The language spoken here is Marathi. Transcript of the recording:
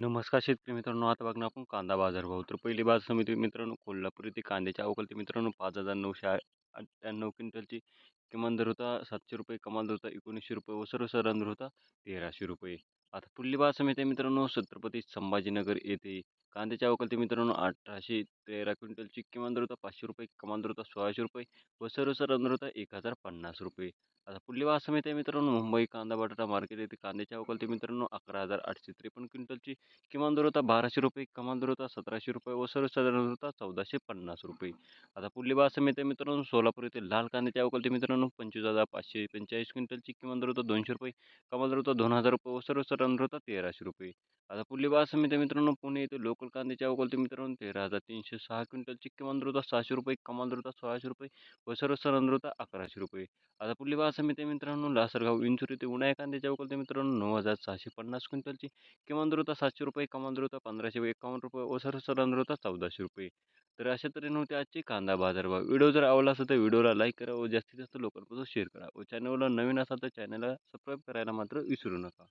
नमस्कार शेतकरी मित्रांनो आता बघणार आपण कांदा बाजार भाव. तर पहिली बाजार समिती मित्रांनो कोल्हापूर येथे कांद्याच्या अवकालती मित्रांनो पाच हजार नऊशे अठ्ठ्याण्णव क्विंटलची किमान दर होता सातशे रुपये कमाल दर होता एकोणीसशे रुपये व सर्वसाधारण दर होता तेराशे रुपये. आता पुढली बाजार समिती मित्रांनो छत्रपती संभाजीनगर येथे कांद्याच्या अवकालती मित्रांनो अठराशे तेरा क्विंटलची किमान दर होता पाचशे रुपये कमान दरता सोळाशे रुपये व सर्वसाधारण दर होता एक हजार पन्नास रुपये. आता पुढली बाजार समिती मित्रांनो मुंबई कांदा बटाटा मार्केट येथे कांद्याच्या अवकालती मित्रांनो अकरा हजार आठशे त्रेपन्न क्विंटलची किमान दर होता बाराशे रुपये कमान दर सतराशे रुपये व सर्वसाधारण होता चौदाशे पन्नास रुपये. आता पुढली बाजार समिती मित्रांनो सोलापूर येथे लाल कांद्याच्या अवकालती मित्रांनो पंचवीस हजार पाचशे पंचेचाळीस क्विंटलची किमान दर होता दोनशे रुपये कमान दर होता दोन हजार रुपये व सर्वसाधारण दर होता तेराशे रुपये. आता पुढली बाजार समिती मित्रांनो पुणे येथे लोकल कांद्याच्या अवकालती मित्रांनो तेरा हजार तीनशे सहा क्विंटलची किमान द्रुता सहाशे रुपये कमाल द्रुता सोळाशे रुपये व सर्वसाधारण दर अकराशे रुपये. आता पुढली बाजार समिती मित्रांनो लासरगाव विंचूर येथे उन्हाळ्या कांद्याच्या अवकालती मित्रांनो नऊ हजार सहाशे पन्नास क्विंटलची किमान द्रुता सातशे रुपये कमाल द्रुता पंधराशे एकावन्न रुपये व सर्वसाधारण दर चौदाशे रुपये. तर अशा तऱ्हेने होते आजचे कांदा बाजारभाव व्हिडिओ जर आवडला असेल तर व्हिडिओला लाईक करा व जास्तीत जास्त लोकांपासून शेअर करा व चॅनलला नवीन असाल तर चॅनलला सबस्क्राईब करायला मात्र विसरू नका.